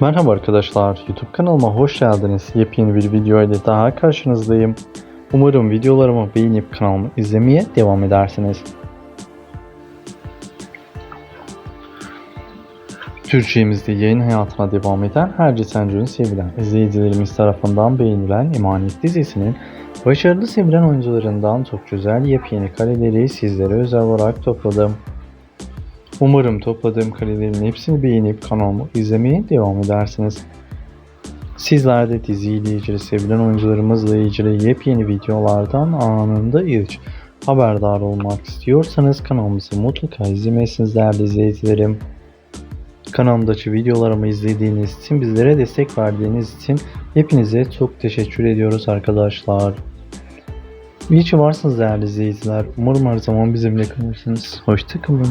Merhaba arkadaşlar, YouTube kanalıma hoş geldiniz. Yepyeni bir video ile daha karşınızdayım. Umarım videolarımı beğenip kanalımı izlemeye devam edersiniz. Türkçemizde yayın hayatına devam eden Herce Sencer'in sevilen izleyicilerimiz tarafından beğenilen Emanet dizisinin başarılı sevilen oyuncularından çok güzel yepyeni kareleri sizlere özel olarak topladım. Umarım topladığım karelerin hepsini beğenip kanalımı izlemeye devam edersiniz. Sizler de diziyle ilgili sevilen oyuncularımızla ilgili yepyeni videolardan anında ilk haberdar olmak istiyorsanız kanalımızı mutlaka izlemesiniz değerli izleyicilerim. Kanalımdaki videolarımı izlediğiniz için, bizlere destek verdiğiniz için hepinize çok teşekkür ediyoruz arkadaşlar. İyi ki varsınız değerli izleyiciler. Umarım her zaman bizimle kalırsınız. Hoşçakalın.